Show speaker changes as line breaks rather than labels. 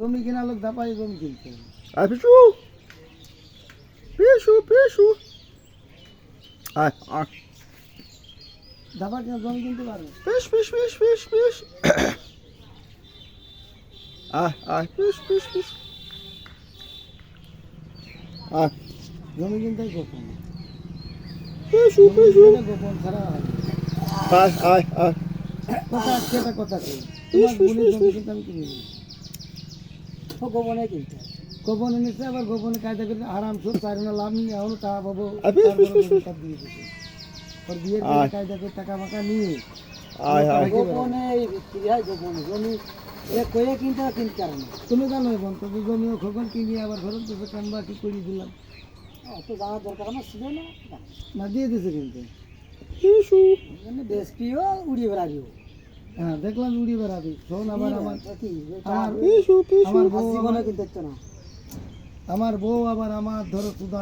জমি কেনা লোক ধাপাই জমি কিনতে হবে।
আয় পিছু পিছু পিছু আয় আয়
ধাপা কেনা জমি কিনতে পারবে
piece piece piece piece piece আয় আয় পিস পিস পিস আয়
জমি কিনতে গোপন
পিছু
জমি
পিছু
কিনতে গোপন ছাড়া হয় না।
আয় আয় আয়
কথা আজকে একটা কথা কই
ইস,
তোমার
ইস,
বোনের
ইস,
জমি
ইস।
কিন্তু আমি কিনে নিই গোপনে কিনতে গোপনে নিচ্ছে আবার গোপনে কায়দা করে আরাম সুখ চার না লাভ নিয়ে
ইস, ইস।
তার দিয়ে ওর বিয়ের কায়দা করে টাকা মাকা নিয়ে। গোপনে বিক্রি হয় গোপনে জমি। এ কয়ে কিনতে কিনতে পারে না। তুমি জানো বোন তো জমিও খোকন কিনি আবার ফেরত দিতে কানবা কি করে দিলাম। অত জানার দরকার আমার ছিল না। না দিয়ে দিছে কিন্তু। মানে বেশপিও উড়িয়ে বেড়াবিও হ্যাঁ দেখলাম উড়িয়ে বেড়াবি। শোন আবার আমার আমার বউ আমার বউ আবার আমার ধরো সুদা